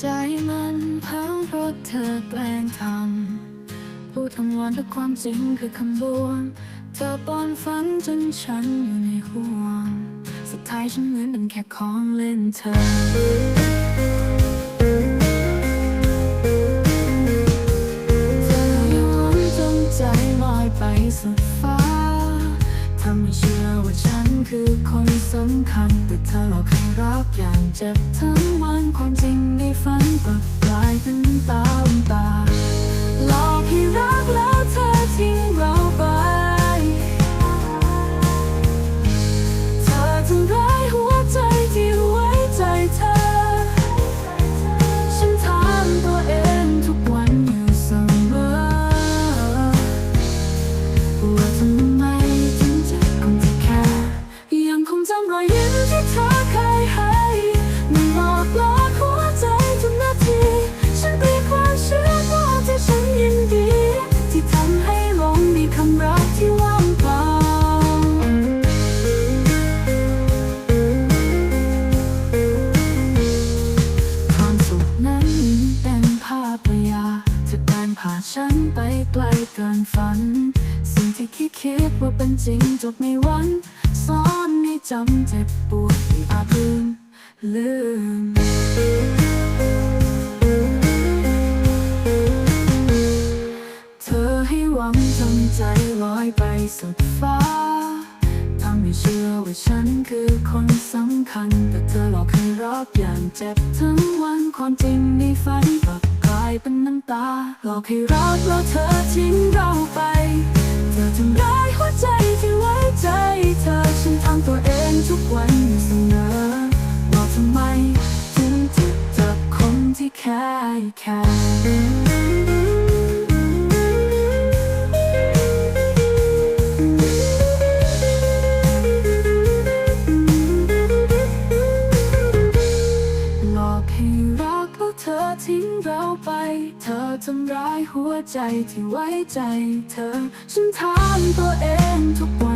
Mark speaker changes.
Speaker 1: ใจมันพังเพราะเธอแกล้งทำพูดทั้งวันแต่ความจริงคือคำลวงเธอป้อนฝันจนฉันอยู่ในห่วง สุดท้ายฉันเหมือนเป็นแค่ของเล่นเธอเธอยอนจงใจลอยไปสุดฟ้าทำให้เชื่อว่าฉันคือคนสำคัญ แต่เธอหลอกให้รักอย่างเจ็บทั้งวันความจริง จะเดินผ่าฉันไปไกลเกินฝัน สิ่งที่คิดคิดว่าเป็นจริงจบไม่วันซ้อนให้จำเจ็บปวดที่อาจลืมลืมเธอให้วังจนใจลอยไปสุดฟ้า ทำให้เชื่อว่าฉันคือคนสำคัญ แต่เธอหลอกให้รักอย่างเจ็บทั้งวันความจริงในฝันกลับกายเป็นน้ำตาหลอกให้รักแล้วเธอทิ้งเราไป เธอทำร้ายหัวใจที่ไว้ใจ เธอฉันทำตัวเองทุกวันเสมอว่าทำไมถึงถึงจากคนที่แค่แค่ ทำร้ายหัวใจที่ไว้ใจเธอ ฉันถามตัวเองทุกวัน